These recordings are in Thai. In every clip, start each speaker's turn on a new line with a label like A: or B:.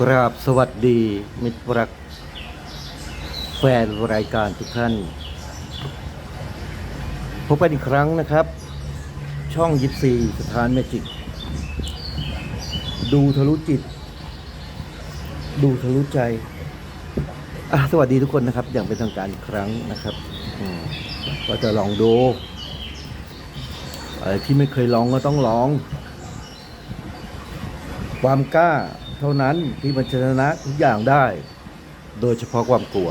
A: กราบสวัสดีมิตรรัก แฟนรายการทุกท่านพบกันอีกครั้งนะครับ ช่องยิปซีสถานเมจิก ดูทะลุจิต ดูทะลุใจ สวัสดีทุกคนนะครับ อย่างเป็นทางการอีกครั้งนะครับก็จะลองดูอะไรที่ไม่เคยลองก็ต้องลอง ความกล้า เท่านั้นที่มันชนะทุกอย่างได้ โดยเฉพาะความกลัว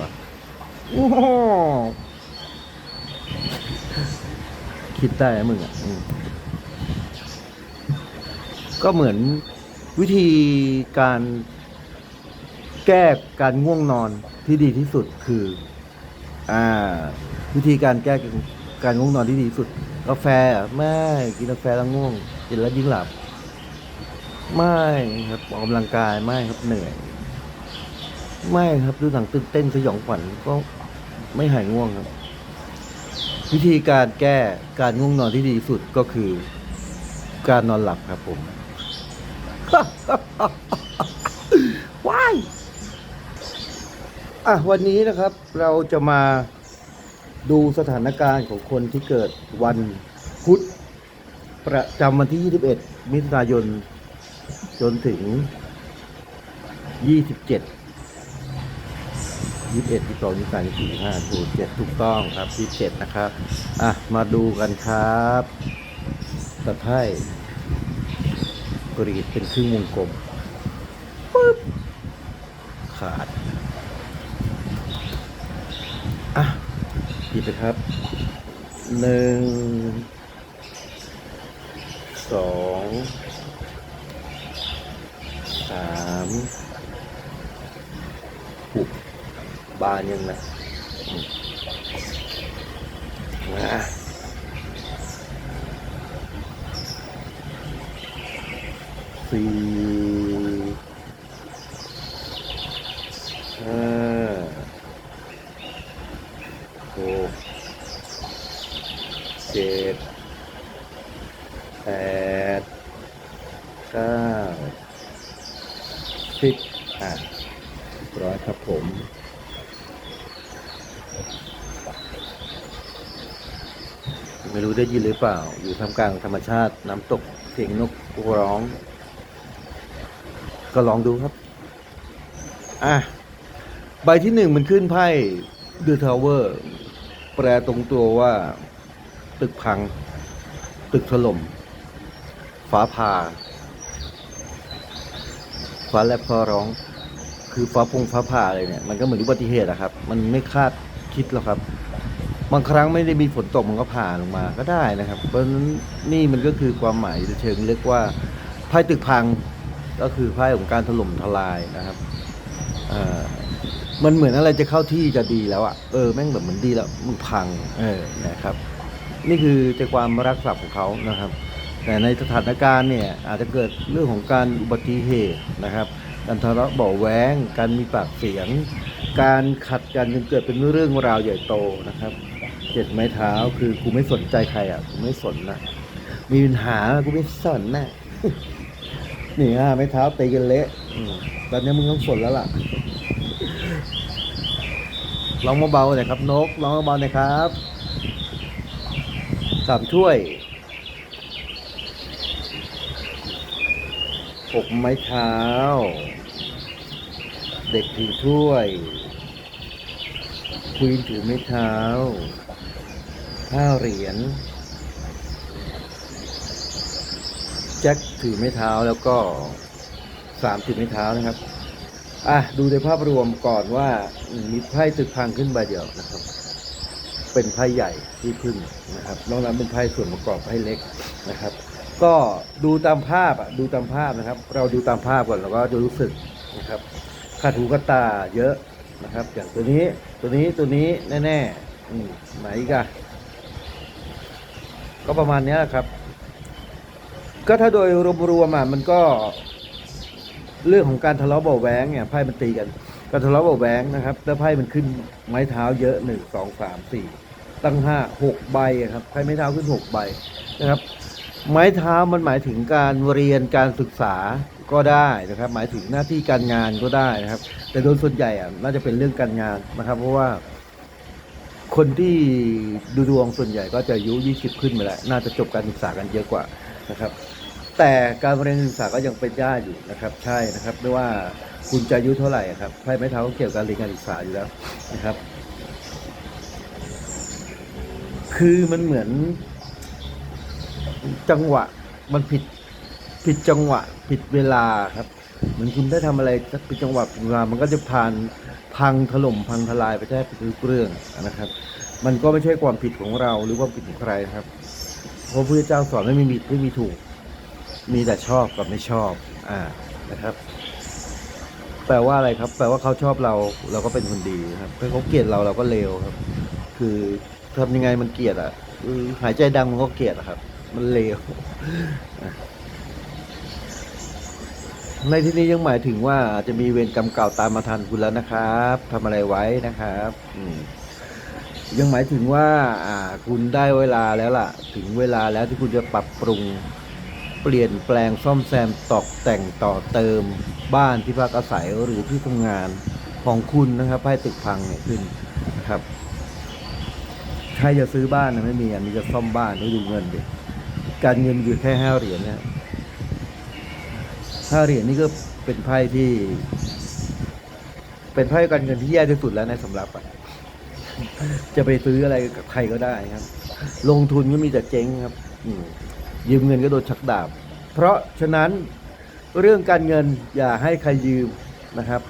A: คิดได้มึงอะก็เหมือนวิธีการแก้การง่วงนอนที่ดีที่สุดคือ อ่า วิธีการแก้การง่วงนอนที่ดีที่สุด กาแฟอะไม่กินกาแฟแล้วง่วงกินแล้วยิ่งหลับ ไม่ครับออกกำลังกายไม่ครับเหนื่อย ไม่ครับดูหนังตื่นเต้นสยองขวัญก็ไม่หายง่วงครับ วิธีการแก้การง่วงนอนที่ดีสุดก็คือ การนอนหลับครับผมว้ายอะวันนี้นะครับ เราจะมาดูสถานการณ์ของคนที่เกิดวันพุธประจำวันที่ 21 มิถุนายน จนถึง 27 21 22 23 24 25ถูก7ถูกต้องครับ 27 นะครับ อะ มาดูกันครับตะไคร่กรีดเป็นครึ่งวงกลมปึ๊บขาด อะหยิบไปครับหนึ่งสอง สามหุบานยังนะอืมมาสี่ห้าหกเจ็ดแปดเก้า สิบอะเรียบร้อยครับผมไม่รู้ได้ยินหรือเปล่า อยู่ท่ามกลางธรรมชาติน้ำตกเสียงนกร้อง ก็ลองดูครับ อะ ใบที่หนึ่งมันขึ้นไพ่เดอะทาวเวอร์ แปลตรงตัวว่า ตึกพัง ตึกถล่ม ฟ้าผ่า ฟ้าแลบฟ้าร้อง คือฟ้าพงฟ้าผ่าอะไรเนี่ยมันก็เหมือนอุบัติเหตุอะครับ มันไม่คาดคิดหรอกครับ บางครั้งไม่ได้มีฝนตกมันก็ผ่าลงมาก็ได้นะครับ เพราะฉะนั้นนี่มันก็คือความหมายเชิงเรียกว่าไพ่ตึกพังก็คือไพ่ของการถล่มทลายนะครับมันเหมือนอะไรจะเข้าที่จะดีแล้วอะเออแม่งแบบเหมือนดีแล้วมันพัง เออนะครับ นี่คือใจความรักษาของเขานะครับ แต่ในสถานการณ์เนี่ยอาจจะเกิดเรื่องของการอุบัติเหตุนะครับการทะเลาะเบาะแวงการมีปากเสียง การขัดกันจนเกิดเป็นเรื่องราวใหญ่โตนะครับเจ็ดไม้เท้าคือกูไม่สนใจใครอะกูไม่สนนะมีปัญหากูไม่สนนะนี่ฮะไม้เท้าตีกันเละตอนนี้มึงต้องสนแล้วล่ะลองเบาๆหน่อยครับนกลองเบาๆหน่อยครับสามถ้วย หกไม้เท้า เด็กถือถ้วยควีนถือไม้เท้าห้าเหรียญแจ็คถือไม้เท้าแล้วก็สามถือไม้เท้านะครับอะดูในภาพรวมก่อนว่ามมีไพ่ตึกพังขึ้นใบเดียวนะครับ เป็นไพ่ใหญ่ที่พึ่งนะครับนอกนั้นเป็นไพ่ส่วนประกอบไพ่เล็กนะครับ ก็ดูตามภาพอะดูตามภาพนะครับ เราดูตามภาพก่อนแล้วก็จะรู้สึกนะครับขาดหูกัดตาเยอะนะครับ อย่างตัวนี้ตัวนี้ตัวนี้แน่ๆอืมไหนกันก็ประมาณนี้ยครับ ก็ถ้าโดยรวมๆอะมันก็เรื่องของการทะเลาะเบาะแว้งเนี่ยไพ่มันตีกันการทะเลาะเบาะแว้งนะครับแล้วไพ่มันขึ้นไม้เท้าเยอะหนึ่งสองสามสี่ตั้งห้าหกใบครับไพ่ไม้เท้าขึ้นหกใบนะครับ ไม้เท้ามันหมายถึงการเรียนการศึกษาก็ได้นะครับ หมายถึงหน้าที่การงานก็ได้นะครับ แต่โดยส่วนใหญ่อะน่าจะเป็นเรื่องการงานนะครับ เพราะว่า คนที่ดูดวงส่วนใหญ่ก็จะอายุ20ขึ้นไปแล้วน่าจะจบการศึกษากันเยอะกว่านะครับ แต่การเรียนศึกษาก็ยังเป็นได้อยู่นะครับ ใช่นะครับไม่ว่าคุณจะอายุเท่าไหร่อะครับไพ่ไม้เท้าเกี่ยวกับเรียนการศึกษาอยู่แล้วนะครับ คือมันเหมือน จังหวะมันผิดผิดจังหวะผิดเวลาครับ เหมือนคุณได้ทำอะไรผิดจังหวะผิดเวลามันก็จะผ่านพังถล่มพังทลายไปได้ทุกเรื่องนะครับ มันก็ไม่ใช่ความผิดของเราหรือว่าผิดของใครครับเพราะพระเจ้าสอนไม่มีผิดไม่มีถูก มีแต่ชอบกับไม่ชอบ อ่านะครับ แปลว่าอะไรครับ แปลว่าเขาชอบเราเราก็เป็นคนดีครับถ้าเขาเกลียดเราเราก็เลวครับ คือทำยังไงมันเกลียดอะหายใจดังมันก็เกลียดครับ มันเลวในที่นี้ยังหมายถึงว่าอาจจะมีเวรกรรมเก่าตามมาทันคุณแล้วนะครับทำอะไรไว้นะครับยังหมายถึงว่า อ่า คุณได้เวลาแล้วล่ะ ถึงเวลาแล้วที่คุณจะปรับปรุง เปลี่ยนแปลงซ่อมแซมตอกแต่งต่อเติมบ้านที่พักอาศัยหรือที่ทำงานของคุณนะครับให้ตึกพังเนี่ยขึ้นนะครับใครจะซื้อบ้านนะไม่มีอันนี้จะซ่อมบ้านไม่ดูเงินดิ การเงินอยู่แค่ห้าเหรียญเนี่ยห้าเหรียญนี่ก็เป็นไพ่ที่ เป็นไพ่การเงินที่แย่ที่สุดแล้วในสำหรับอะจะไปซื้ออะไรกับใครก็ได้ครับ ลงทุนก็มีแต่เจ๊งครับยืมเงินก็โดนชักดาบ เพราะฉะนั้นเรื่องการเงินอย่าให้ใครยืมนะครับ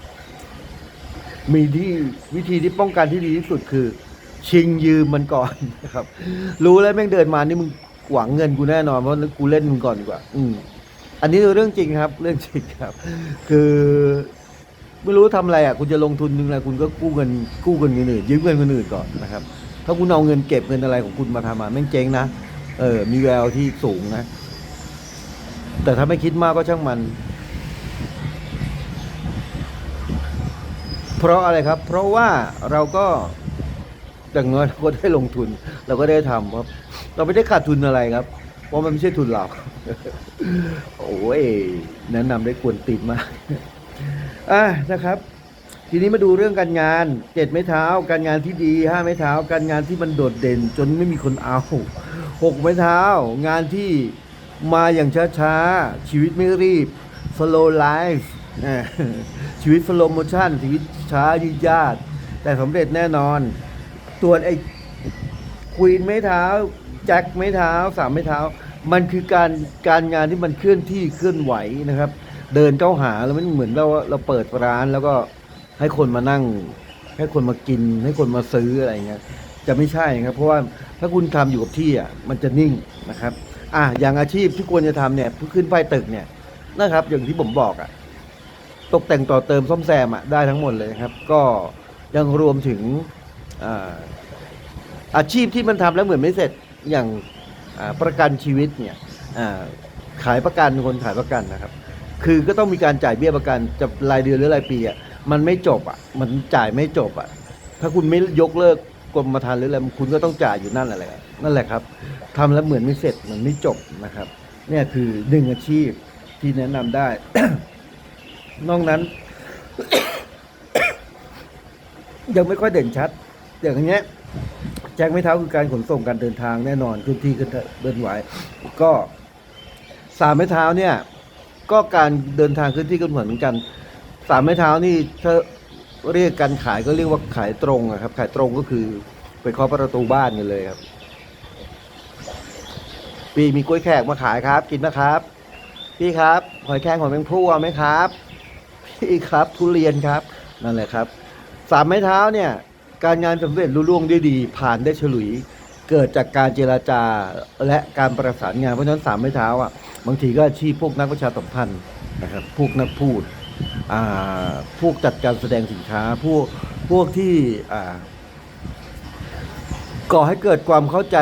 A: มีที่วิธีที่ป้องกันที่ดีที่สุดคือ ชิงยืมมันก่อนนะครับ รู้แล้วแม่งเดินมานี่มึง หวังเงินกูแน่นอนเพราะกูเล่นมึงก่อนดีกว่า อืม อันนี้คือเรื่องจริงครับ เรื่องจริงครับ คือไม่รู้ทำอะไรอะคุณจะลงทุนนึงอะไรคุณก็กู้เงินกู้เงินคนอื่นยืมเงินคนอื่นก่อนนะครับ ถ้าคุณเอาเงินเก็บเงินอะไรของคุณมาทำมาแม่งเจ๊งนะเออ มีแววที่สูงนะ แต่ถ้าไม่คิดมากก็ช่างมัน เพราะอะไรครับ เพราะว่าเราก็อย่างน้อยเราก็ได้ลงทุน เราก็ได้ทำครับ เราไม่ได้ขาดทุนอะไรครับ เพราะมันไม่ใช่ทุนเรา โอ้ยแนะนำได้ควรติดมากอะนะครับ ทีนี้มาดูเรื่องการงานเจ็ดไม้เท้า การงานที่ดีห้าไม้เท้า การงานที่มันโดดเด่น จนไม่มีคนเอาหกไม้เท้า งานที่มาอย่างช้าๆ ชีวิตไม่รีบ slow life ชีวิต slow motion ชีวิตช้ายืดยาดแต่สำเร็จแน่นอน ตัวไอ้ควีนไม้เท้า แจ็คไม้เท้าสามไม้เท้า มันคือการการงานที่มันเคลื่อนที่เคลื่อนไหวนะครับ เดินเข้าหาแล้วมันเหมือนเราเราเปิดร้านแล้วก็ให้คนมานั่ง ให้คนมากิน ให้คนมาซื้ออะไรเงี้ยจะไม่ใช่ครับ เพราะว่าถ้าคุณทำอยู่กับที่อะมันจะนิ่งนะครับ อะอย่างอาชีพที่ควรจะทำเนี่ยขึ้นป้ายตึกเนี่ยนะครับ อย่างที่ผมบอกอะตกแต่งต่อเติมซ่อมแซมอะได้ทั้งหมดเลยครับ ก็ยังรวมถึงอาอาชีพที่มันทำแล้วเหมือนไม่เสร็จ อย่างประกันชีวิตเนี่ยขายประกันคนขายประกันนะครับ คือก็ต้องมีการจ่ายเบี้ยประกันจะรายเดือนหรือรายปีอะมันไม่จบอะมันจ่ายไม่จบอะถ้าคุณไม่ยกเลิกกรมธรรม์หรืออะไรคุณก็ต้องจ่ายอยู่นั่นแหละนั่นแหละครับทำแล้วเหมือนไม่เสร็จเหมือนไม่จบนะครับเนี่ยคือหนึ่งอาชีพที่แนะนำได้ นอกนั้น ยังไม่ค่อยเด่นชัด อย่างเงี้ย แจ้งไม่เท้าคือการขนส่งการเดินทางแน่นอนพื้นที่ก็เดินไหวก็สามไม้เท้าเนี่ย ก็การเดินทางขึ้นที่ก็เหมือนกัน สามไม้เท้านี่ถ้าเรียกการขายก็เรียกว่าขายตรงครับ ขายตรงก็คือไปเคาะประตูบ้านกันเลยครับปีมีกล้วยแขกมาขายครับ กินนะครับ พี่ครับหอยแครงหอยแมงผู้เอาไหมครับ พี่ครับทุเรียนครับนั่นแหละครับ สามไม้เท้าเนี่ย การงานสำเร็จลุล่วงด้วยดี ผ่านได้ฉลุย เกิดจากการเจราจาและการประสานงานเพราะฉะนั้นสามไม้เท้าอะบางทีก็อาชีพพวกนักประชาสัมพันธ์นะครับพวกนักพูดอ่าพวกจัดการแสดงสินค้าพวกพวกที่อ่าก่อให้เกิดความเข้าใจ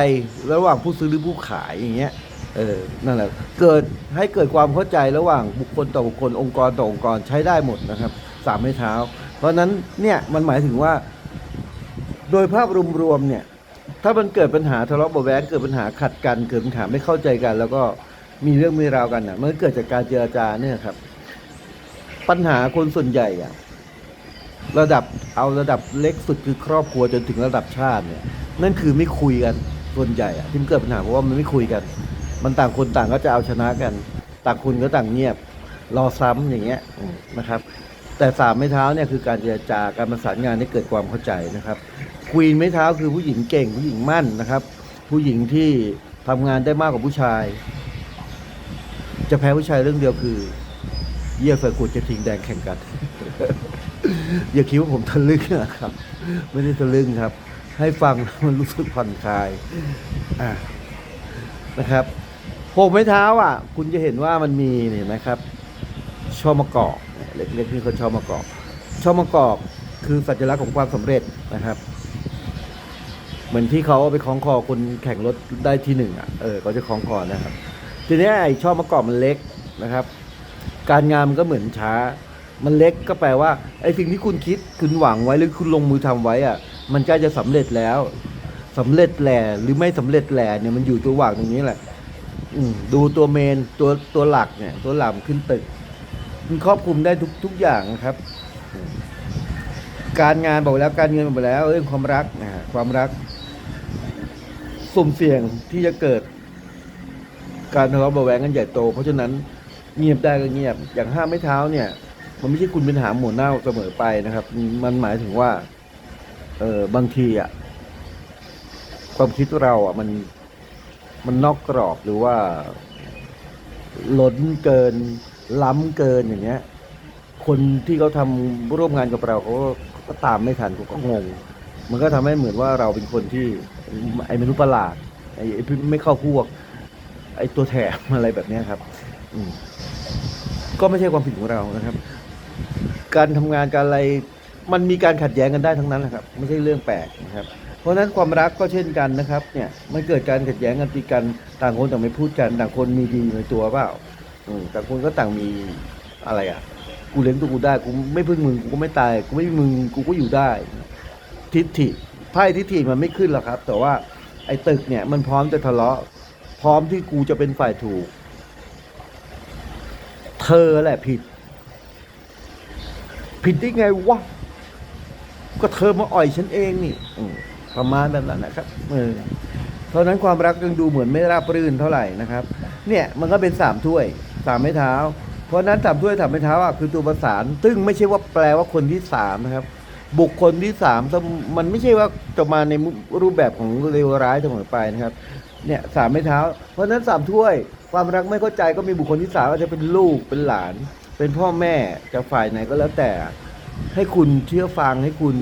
A: ระหว่างผู้ซื้อหรือผู้ขายอย่างเงี้ยเออนั่นแหละเกิดให้เกิดความเข้าใจระหว่างบุคคลต่อบุคคลองค์กรต่อองค์กรใช้ได้หมดนะครับสามไม้เท้า เพราะนั้นเนี่ยมันหมายถึงว่า โดยภาพรวมๆเนี่ย ถ้ามันเกิดปัญหาทะเลาะเบาะแว้งเกิดปัญหาขัดกันเกิดปัญหาไม่เข้าใจกัน แล้วก็มีเรื่องมีราวกันอะมันเกิดจากการเจรจาเนี่ยครับ ปัญหาคนส่วนใหญ่อะระดับเอาระดับเล็กสุดคือครอบครัวจนถึงระดับชาติเนี่ย นั่นคือไม่คุยกันส่วนใหญ่อะที่มันเกิดปัญหาเพราะว่ามันไม่คุยกัน มันต่างคนต่างก็จะเอาชนะกัน ต่างคนก็ต่างเงียบรอซ้ำอย่างเงี้ยนะครับ แต่สามไม้เท้าเนี่ยคือการเจรจาการประสานงานให้เกิดความเข้าใจนะครับ ควีนไม้เท้าคือผู้หญิงเก่งผู้หญิงมั่นนะครับ ผู้หญิงที่ทำงานได้มากกว่าผู้ชาย จะแพ้ผู้ชายเรื่องเดียวคือเยี่ยเฟยกูดจะทิ้งแดงแข่งกัน อย่าคิดว่าผมทะลึ่งนะครับ ไม่ได้ทะลึ่งครับ ให้ฟังมันรู้สึกผ่อนคลายอะนะครับโหกไม้เท้าอะ คุณจะเห็นว่ามันมีนี่เห็นไหมครับช่อมะกอกเนี่ยเล็กๆนี่เขาช่อมะกอกช่อมะกอกคือสัญลักษณ์ของความสำเร็จนะครับ เหมือนที่เขาเอาไปคล้องคอคนแข่งรถได้ที่หนึ่งอะเออเขาจะคล้องคอนะครับ ทีนี้ไอ้ช่อมะกอกมันเล็กนะครับ การงานมันก็เหมือนช้า มันเล็กก็แปลว่าไอ้สิ่งที่คุณคิดคุณหวังไว้หรือคุณลงมือทำไว้อะ มันใกล้จะสำเร็จแล้วสำเร็จแหล่หรือไม่สำเร็จแหล่เนี่ยมันอยู่ตัวหว่างตรงนี้แหละ อืดูตัวเมนตัวตัวหลักเนี่ย ตัวหลักขึ้นตึกมันครอบคลุมได้ทุกทุกอย่างนะครับ การงานบอกแล้วการเงินบอกแล้วเรื่องความรักนะฮะความรัก สุ่มเสี่ยงที่จะเกิด การทะเลาะเบาะแวงกันใหญ่โต เพราะฉะนั้นเงียบได้ก็เงียบ อย่างห้ามไม่เท้าเนี่ย มันไม่ใช่คุณเป็นหาหมูเน่าเสมอไปนะครับ มันหมายถึงว่า เออบางทีอะความคิดเราอะ มันมันนอกกรอบหรือว่าล้นเกิน ล้ำเกินอย่างเงี้ย คนที่เขาทำร่วมงานกับเราเขาก็ตามไม่ทันก็งง มันก็ทำให้เหมือนว่าเราเป็นคนที่ ไอ้มนุษย์ประหลาดไอ้ไม่เข้าพวก ไอ้ตัวแถมอะไรแบบนี้ครับอืก็ไม่ใช่ความผิดของเรานะครับ การทำงานการอะไรมันมีการขัดแย้งกันได้ทั้งนั้นแหละครับไม่ใช่เรื่องแปลกนะครับ เพราะฉะนั้นความรักก็เช่นกันนะครับ เนี่ยมันเกิดการขัดแย้งกันตีกันต่างคนต่างไม่พูดกันต่างคนมีดีอยู่ในตัวเปล่าอืมต่างคนก็ต่างมีอะไรอะ กูเลี้ยงตัวกูได้กูไม่พึ่งมึงกูก็ไม่ตายกูไม่มึงกูก็อยู่ได้ ทิฏฐิ ไพ่ทิฏฐิมันไม่ขึ้นหรอกครับ แต่ว่าไอ้ตึกเนี่ยมันพร้อมจะทะเลาะ พร้อมที่กูจะเป็นฝ่ายถูก เธอแหละผิด ผิดได้ไงวะก็เธอมาอ่อยฉันเองนี่ประมาณแบบนั้นนะครับเออเพราะนั้นความรักยังดูเหมือนไม่ราบรื่นเท่าไหร่นะครับ เนี่ยมันก็เป็นสามถ้วยสามไม้เท้า เพราะฉะนั้นสามถ้วยสามไม้เท้าอะคือตัวประสาน ซึ่งไม่ใช่ว่าแปลว่าคนที่สามนะครับ บุคคลที่สามมันไม่ใช่ว่าจะมาในรูปแบบของเลวร้ายเสมอไปนะครับ เนี่ยสามไม้เท้า เพราะฉะนั้นสามถ้วย ความรักไม่เข้าใจก็มีบุคคลที่สามอาจจะเป็นลูกเป็นหลาน เป็นพ่อแม่จะฝ่ายไหนก็แล้วแต่ ให้คุณเชื่อฟังให้คุณ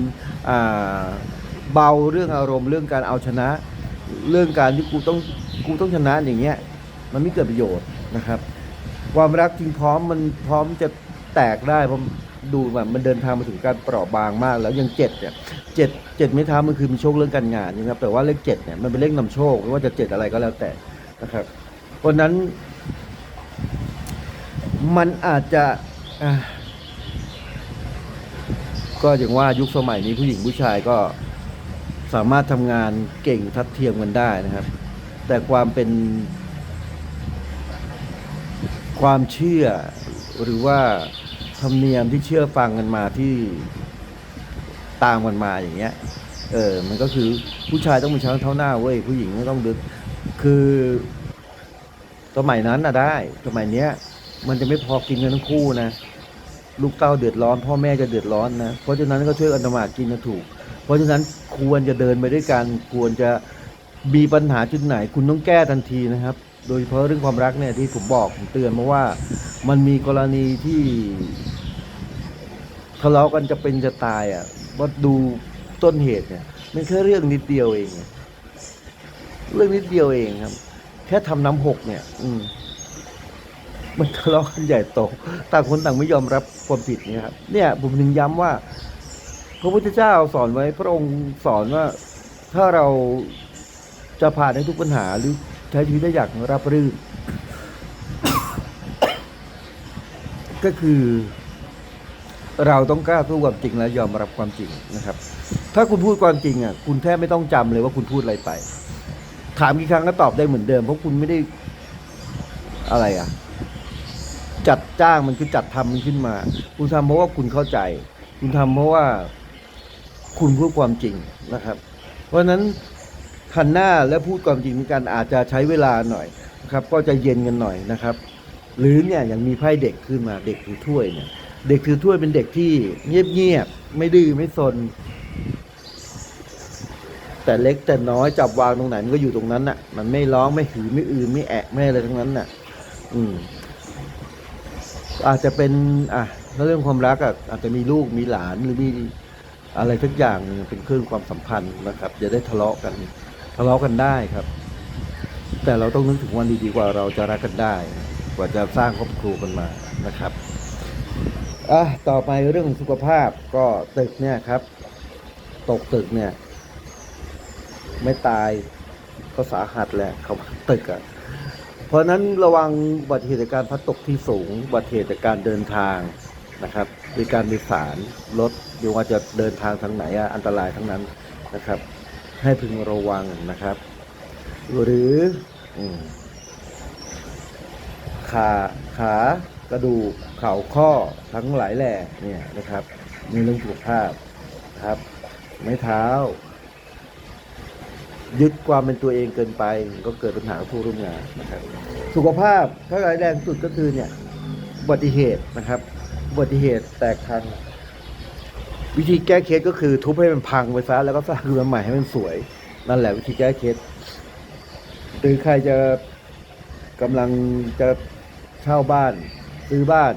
A: เบาเรื่องอารมณ์เรื่องการเอาชนะ เรื่องการที่กูต้องกูต้องชนะอย่างเงี้ยมันไม่เกิดประโยชน์นะครับ ความรักจริงพร้อมมันพร้อมจะแตกได้เพราะ ดูแบบมันเดินทางมาถึงการเปราะบางมาก แล้วยังเจ็ดเนี่ยเจ็ดเจ็ดไม่ท้ามันคือมีโชคเรื่องการงานนะครับแต่ว่าเลขเจ็ดเนี่ยมันเป็นเลขนำโชคไม่ว่าจะเจ็ดอะไรก็แล้วแต่นะครับเพราะฉะนั้น มันอาจจะก็อย่างว่ายุคสมัยนี้ผู้หญิงผู้ชายก็สามารถทำงานเก่งทัดเทียมกันได้นะครับ แต่ความเป็น ความเชื่อหรือว่า ธรรมเนียมที่เชื่อฟังกันมาที่ตามกันมาอย่างเงี้ย เออ มันก็คือผู้ชายต้องมีช้างเท้าหน้าเว้ยผู้หญิงต้องดึก คือสมัยนั้นน่ะได้สมัยเนี้ย มันจะไม่พอกินกันทั้งคู่นะลูกเต้าเดือดร้อน พ่อแม่จะเดือดร้อนนะเพราะฉะนั้นก็ช่วยกันทำมากินกันถูก เพราะฉะนั้นควรจะเดินไปด้วยกันควรจะมีปัญหาจุดไหน คุณต้องแก้ทันทีนะครับ โดยเฉพาะเรื่องความรักเนี่ยที่ผมบอกผมเตือนมาว่า มันมีกรณีที่ทะเลาะกันจะเป็นจะตายอะว่าดูต้นเหตุเนี่ยมันแค่เรื่องนิดเดียวเอง เรื่องนิดเดียวเองครับ แค่ทำน้ำหกเนี่ย อืม มันทะเลาะกันใหญ่โตต่างคนต่างไม่ยอมรับความผิดเนี่ยครับเนี่ยผมถึงย้ำว่า พระพุทธเจ้าสอนไว้ พระองค์สอนว่าถ้าเราจะผ่านในทุกปัญหาหรือใช้ชีวิตได้อย่างราบรื่น ก็คือ เราต้องกล้าสู้ความจริงและยอมรับความจริงนะครับ ถ้าคุณพูดความจริงอะคุณแทบไม่ต้องจำเลยว่าคุณพูดอะไรไป ถามกี่ครั้งก็ตอบได้เหมือนเดิม เพราะคุณไม่ได้อะไรอะ จัดจ้างมันคือจัดทำมันขึ้นมา คุณทำเพราะว่าคุณเข้าใจ คุณทำเพราะว่าคุณพูดความจริงนะครับ เพราะฉะนั้นหันหน้าและพูดความจริงกันอาจจะใช้เวลาหน่อยนะครับ ก็จะเย็นกันหน่อยนะครับ หรือเนี่ยย่างมีไพ่เด็กขึ้นมาเด็กถือถ้วยเนี่ย เด็กถือถ้วยเป็นเด็กที่เงียบๆไม่ดื้อไม่ซนแต่เล็กแต่น้อยจับวางตรงไหนมันก็อยู่ตรงนั้นน่ะ มันไม่ร้องไม่หือไม่อือไม่แอะไม่อะไรทั้งนั้นน่ะ อืม อาจจะเป็น อะแล้วเรื่องความรักอะอาจจะมีลูกมีหลานหรือมีอะไรสักอย่างเป็นเครื่องความสัมพันธ์นะครับจะได้ทะเลาะกันทะเลาะกันได้ครับ แต่เราต้องนึกถึงวันดีๆกว่าเราจะรักกันได้ ว่าจะสร้างครอบครัวกันมานะครับอะต่อไปเรื่องของสุขภาพก็ตึกเนี่ยครับ ตกตึกเนี่ย ไม่ตายก็สาหัสแหละเขาตึกอะ่ะเพราะนั้นระวังอุบัติเหตุจากการพัดตกที่สูงอุบัติเหตุจากการเดินทางนะครับหรือการโดยสารรถไม่ว่าจะเดินทางทางไหนอะอันตรายทั้งนั้นนะครับ ให้พึงระวังนะครับ หรืออืม ขาขากระดูกเข่าข้อทั้งหลายแหล่เนี่ยนะครับในเรื่องสุขภาพครับ ไม้เท้า ยึดความเป็นตัวเองเกินไป ก็เกิดปัญหาผู้ร่วมงานนะครับ สุขภาพถ้าร้ายแรงสุดก็คือเนี่ยอุบัติเหตุนะครับอุบัติเหตุแตกพังวิธีแก้เคสก็คือทุบให้มันพังไปซะแล้วก็สร้างขึ้นมาใหม่ให้มันสวย นั่นแหละวิธีแก้เคสหรือใครจะกำลังจะ เช่าบ้าน ซื้อบ้าน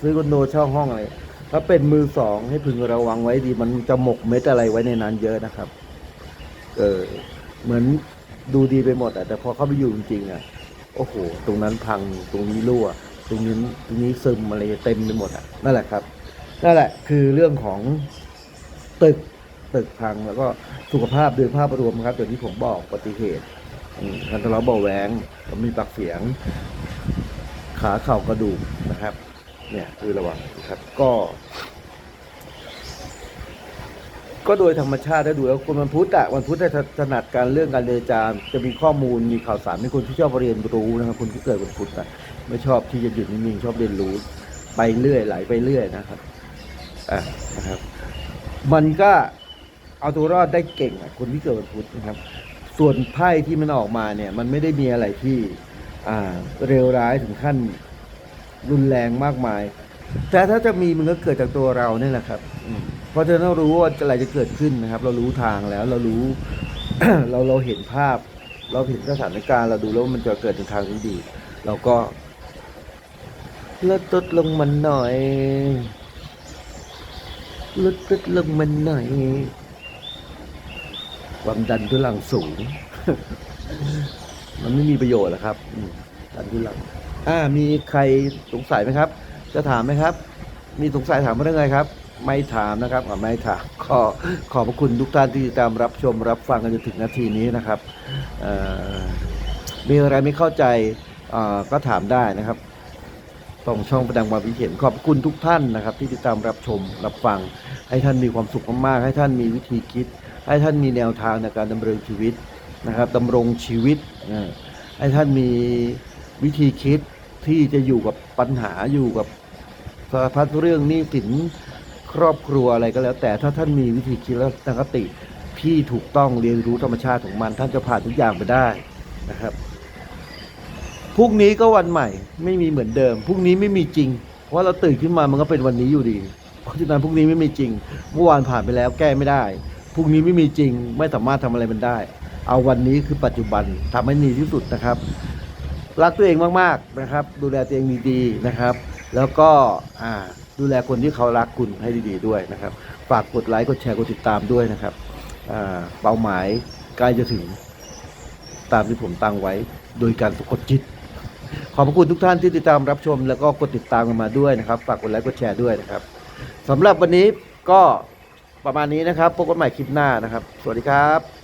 A: ซื้อคอนโดเช่าห้องอะไรถ้าเป็นมือสองให้พึงระวังไว้ดี มันจะหมกเม็ดอะไรไว้ในนั้นเยอะนะครับ เออ เหมือนดูดีไปหมดอะแต่พอเข้าไปอยู่จริงๆอะโอ้โห ตรงนั้นพังตรงนี้รั่ว ตรงนี้ตรงนี้ซึมอะไรเต็มไปหมดอะนั่นแหละครับนั่นแหละ คือเรื่องของตึกตึกพังแล้วก็สุขภาพโดยภาพรวมครับอย่างที่ผมบอกอุบัติเหตุอืมการทะเลาะเบาแหวงมีปากเสียง ขาเข่ากระดูกนะครับ เนี่ยคือระวังนะครับก็ ก็โดยธรรมชาติถ้าดูแล้วคนวันพุธอะวันพุธจะถนัดการเรื่องการเรียนจารจะมีข้อมูลมีข่าวสารเป็นคนที่ชอบเรียนรู้นะครับคนที่เกิดวันพุธอะไม่ชอบที่จะหยุดนิ่งๆชอบเรียนรู้ ไปเรื่อยไหลไปเรื่อยนะครับอ่านะครับ มันก็เอาตัวรอดได้เก่งอะคนที่เกิดวันพุธนะครับ ส่วนไพ่ที่มันออกมาเนี่ย มันไม่ได้มีอะไรที่ เร็วร้ายถึงขั้นรุนแรงมากมาย แต่ถ้าจะมีมันก็เกิดจากตัวเราเนี่ยแหละครับเพราะฉะนั้นเรารู้ว่าอะไรจะเกิดขึ้นนะครับ เรารู้ทางแล้วเรารู้ เราเราเห็นภาพ เราเห็นสถานการณ์เราดูแล้วว่ามันจะเกิดในทางที่ดี เราก็ลดลดลงมันหน่อยลดลดลงมันหน่อย ความดันทุลังสูง มันไม่มีประโยชน์หรอกครับอืมดันลังอ่า มีใครสงสัยไหมครับ จะถามไหมครับ มีสงสัยถามมาได้ไงครับ ไม่ถามนะครับอ่าไม่ถามขอขอบพระคุณทุกท่านที่ติดตามรับชมรับฟังกันจนถึงนาทีนี้นะครับมีอะไรไม่เข้าใจก็ถามได้นะครับตรงช่องประดังความคิดเห็นขอบคุณทุกท่านนะครับ ที่ติดตามรับชมรับฟัง ให้ท่านมีความสุขมากๆให้ท่านมีวิธีคิด ให้ท่านมีแนวทางในการดำเนินชีวิต นะครับดำรงชีวิตให้ท่านมีวิธีคิดที่จะอยู่กับปัญหาอยู่กับสารพัดเรื่องนี้สินครอบครัวอะไรก็แล้ว แต่ถ้าท่านมีวิธีคิดและตังคติที่ถูกต้องเรียนรู้ธรรมชาติของมัน ท่านจะผ่านทุกอย่างไปได้นะครับพรุ่งนี้ก็วันใหม่ ไม่มีเหมือนเดิมพรุ่งนี้ไม่มีจริง เพราะเราตื่นขึ้นมามันก็เป็นวันนี้อยู่ดีเพราะฉะนั้นพรุ่งนี้ไม่มีจริง เมื่อวานผ่านไปแล้วแก้ไม่ได้พรุ่งนี้ไม่มีจริง ไม่สามารถทำอะไรมันได้ เอาวันนี้คือปัจจุบันทำให้ดีที่สุดนะครับ รักตัวเองมากๆนะครับ ดูแลตัวเองดีๆนะครับ แล้วก็อ่าดูแลคนที่เขารักคุณให้ดีๆด้วยนะครับ ฝากกดไลค์กดแชร์กดติดตามด้วยนะครับอ่าเป้าหมายใกล้จะถึงตามที่ผมตั้งไว้โดยการสะกดจิต ขอบพระคุณทุกท่านที่ติดตามรับชม แล้วก็กดติดตามกันมาด้วยนะครับ ฝากกดไลค์กดแชร์ด้วยนะครับสำหรับวันนี้ก็ประมาณนี้นะครับ พบกันใหม่คลิปหน้านะครับ สวัสดีครับ